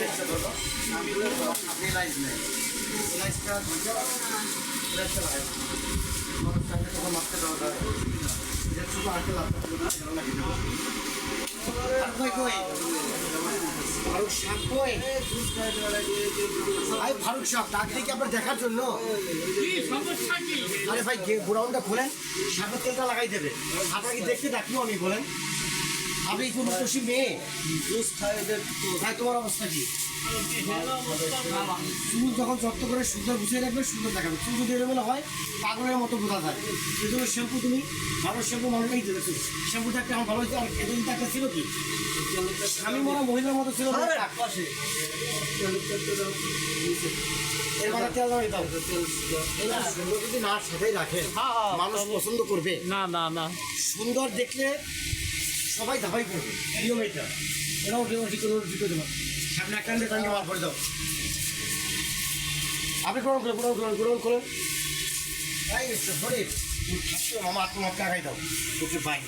চেষ্টা করো। আমি আপনি লাইট নেই। লাইটটা দুটো, লাইটটা লাগাই। আমার সামনে তখন মাপতে দেওয়া যায়। এটা শুধু আরেকটা লাগতে হবে না, এটা লাগিয়ে কই কই? ফারুক সাপ ডাক দিয়ে কি আপনার দেখার জন্য আরে ভাই গোডাউনটা খোলেন সাপের তেলটা লাগাই দেবে আপনার কি দেখতে ডাকবো আমি বলেন আপনি কোন খুশি মেয়ে? ভাই তোমার অবস্থা কি? চুল যখন যত্ন করে সুন্দর গুছিয়ে রাখবে সুন্দর দেখাবে। চুল যদি এলোমেলো হয় পাগলের মতো বোঝা যায়। সেই জন্য শ্যাম্পু তুমি ভালো শ্যাম্পু মানুষ এই দেবে শ্যাম্পুটা একটা আমার ভালো হয়েছে। আর এদিন একটা ছিল কি? স্বামী মরা মহিলার মতো ছিল। সুন্দর যদি না সাথেই রাখেন মানুষ পছন্দ করবে। না না না। সুন্দর দেখলে সবাই ধাবাই করবে নিয়ম এটা এরাও কেউ ঠিক করে করে দেবো। আপনি একটা কান্ডে তাকে মার করে দাও আপনি গ্রহণ করে গ্রহণ করেন গ্রহণ করেন তাই মিস্টার থাকছো মামা আত্মমাত্রা আগাই দাও। Okay bye